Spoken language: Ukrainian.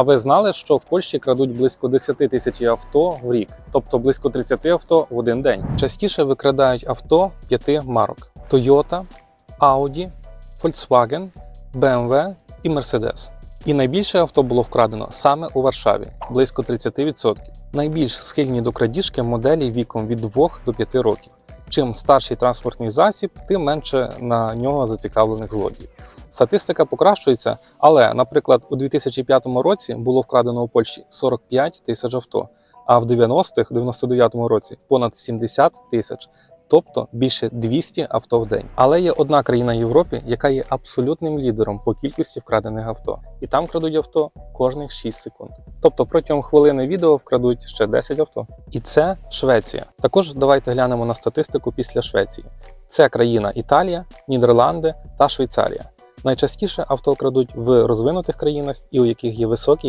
А ви знали, що в Польщі крадуть близько 10 тисяч авто в рік, тобто близько 30 авто в один день. Частіше викрадають авто п'яти марок: Toyota, Audi, Volkswagen, BMW і Mercedes. І найбільше авто було вкрадено саме у Варшаві близько 30%. Найбільш схильні до крадіжки моделі віком від 2 до 5 років. Чим старший транспортний засіб, тим менше на нього зацікавлених злодіїв. Статистика покращується, але, наприклад, у 2005 році було вкрадено у Польщі 45 тисяч авто, а в 90-х, 99-му році понад 70 тисяч, тобто більше 200 авто в день. Але є одна країна Європи, яка є абсолютним лідером по кількості вкрадених авто, і там крадуть авто кожних 6 секунд. Тобто протягом хвилини відео вкрадуть ще 10 авто. І це Швеція. Також давайте глянемо на статистику після Швеції. Це країна Італія, Нідерланди та Швейцарія. Найчастіше авто крадуть в розвинутих країнах і у яких є високий